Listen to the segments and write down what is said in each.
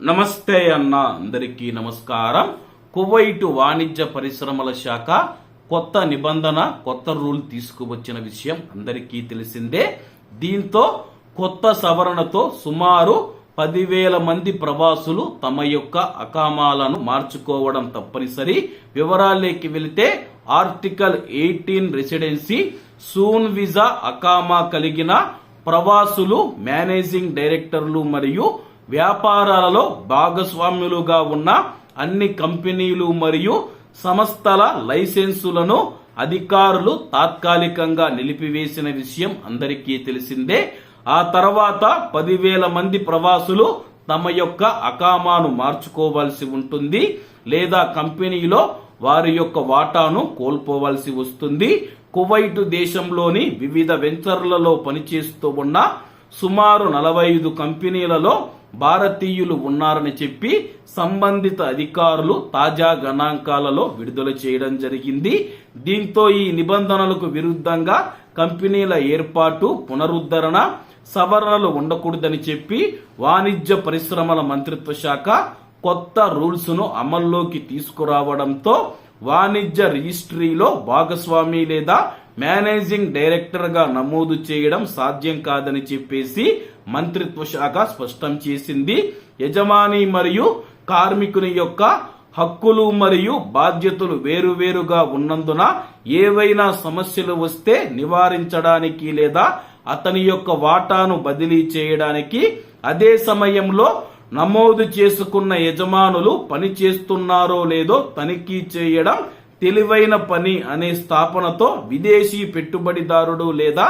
నమస్తే అన్న అందరికీ నమస్కారం. కువైట్ వాణిజ్య పరిశ్రమల శాఖ కొత్త నిబంధన కొత్త రూల్ తీసుకువచ్చిన విషయం అందరికీ తెలిసిందే. దీంతో కొత్త సవరణతో సుమారు పదివేల మంది ప్రవాసులు తమ యొక్క అకామాలను మార్చుకోవడం తప్పనిసరి. వివరాల్లోకి వెళితే ఆర్టికల్ ఎయిటీన్ రెసిడెన్సీ సూన్ విజా అకామా కలిగిన ప్రవాసులు మేనేజింగ్ డైరెక్టర్లు మరియు వ్యాపారాలలో భాగస్వామ్యులుగా ఉన్న అన్ని కంపెనీలు మరియు సంస్థల లైసెన్సులను అధికారులు తాత్కాలికంగా నిలిపివేసిన విషయం అందరికీ తెలిసిందే. ఆ తర్వాత పదివేల మంది ప్రవాసులు తమ యొక్క అకామాను మార్చుకోవాల్సి ఉంటుంది లేదా కంపెనీలో వారి యొక్క వాటాను కోల్పోవలసి వస్తుంది. కువైట్ దేశంలోని వివిధ వెంచర్లలో పనిచేస్తూ ఉన్న సుమారు నలభై ఐదు కంపెనీలలో భారతీయులు ఉన్నారని చెప్పి సంబంధిత అధికారులు తాజా గణాంకాలలో విడుదల చేయడం జరిగింది. దీంతో ఈ నిబంధనలకు విరుద్ధంగా కంపెనీల ఏర్పాటు పునరుద్ధరణ సవరణలు ఉండకూడదని చెప్పి వాణిజ్య పరిశ్రమల మంత్రిత్వ శాఖ కొత్త రూల్స్ను అమల్లోకి తీసుకురావడంతో వాణిజ్య రిజిస్ట్రీలో భాగస్వామి లేదా మేనేజింగ్ డైరెక్టర్గా నమోదు చేయడం సాధ్యం కాదని చెప్పేసి మంత్రిత్వ శాఖ స్పష్టం చేసింది. యజమాని మరియు కార్మికుని యొక్క హక్కులు మరియు బాధ్యతలు వేరువేరుగా ఉన్నందున ఏవైనా సమస్యలు వస్తే నివారించడానికి లేదా అతని యొక్క వాటాను బదిలీ చేయడానికి అదే సమయంలో నమోదు చేసుకున్న యజమానులు పని చేస్తున్నారో లేదో తనిఖీ చేయడం తెలివైన పని అనే స్థాపనతో విదేశీ పెట్టుబడిదారుడు లేదా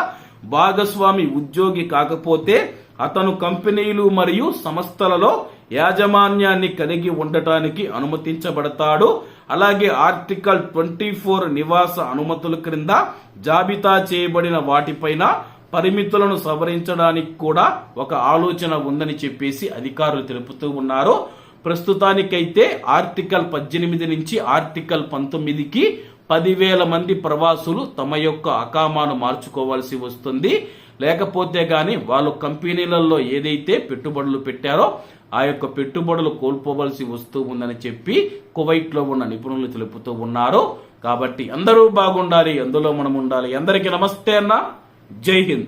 భాగస్వామి ఉద్యోగి కాకపోతే అతను కంపెనీలు మరియు సంస్థలలో యాజమాన్యాన్ని కలిగి ఉండటానికి అనుమతించబడతాడు. అలాగే ఆర్టికల్ ట్వంటీ ఫోర్ నివాస అనుమతుల క్రింద జాబితా చేయబడిన వాటిపైన పరిమితులను సవరించడానికి కూడా ఒక ఆలోచన ఉందని చెప్పేసి అధికారులు తెలుపుతూ ఉన్నారు. ప్రస్తుతానికైతే ఆర్టికల్ పద్దెనిమిది నుంచి ఆర్టికల్ పంతొమ్మిదికి పదివేల మంది ప్రవాసులు తమ యొక్క అకామాను మార్చుకోవాల్సి వస్తుంది. లేకపోతే గాని వాళ్ళు కంపెనీలలో ఏదైతే పెట్టుబడులు పెట్టారో ఆ యొక్క పెట్టుబడులు కోల్పోవలసి వస్తూ ఉందని చెప్పి కువైట్లో ఉన్న నిపుణులు తెలుపుతూ ఉన్నారు. కాబట్టి అందరూ బాగుండాలి అందులో మనం ఉండాలి. అందరికీ నమస్తే అన్న. జై హింద్.